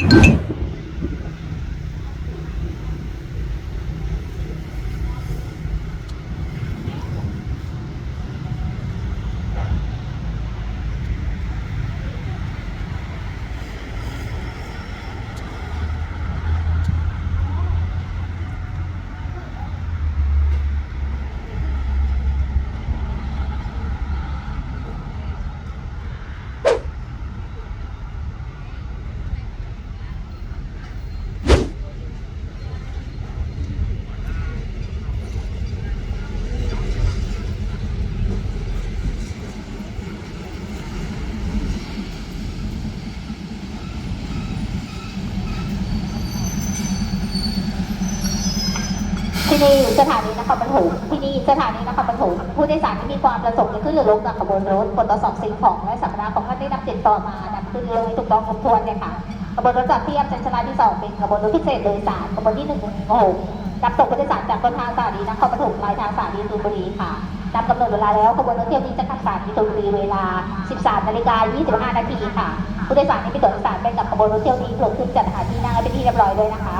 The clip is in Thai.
you ที่นี่สถานีนครปฐมที่นี่สถานีนครปฐมผู้โดยสารที่มีความประสงค์จะขึ้นหรือลงจากขบวนรถกดตรวจสอบสิ่งของและสัมภาระของท่านได้นำติดต่อมานำขึ้นลงถูกต้องครบถ้วนเลยค่ะขบวนรถจอดเทียบชั้นชลาที่สองเป็นขบวนรถพิเศษโดยสารขบวนที่หนึ่งถึงหกรับส่งผู้โดยสารจากต้นทางสถานีนครปฐมปลายทางสถานีสุพรรณบุรีค่ะตามกำหนดเวลาแล้วขบวนรถเที่ยวนี้จะขับสถานีสุพรรณบุรีเวลา 13นาฬิกา25 นาทีค่ะผู้โดยสารที่ไปตรวจสารไปกับขบวนรถเที่ยวนี้โปรดขึ้นจัดหาที่นั่งให้เป็นที่เรียบร้อยด้วยนะคะ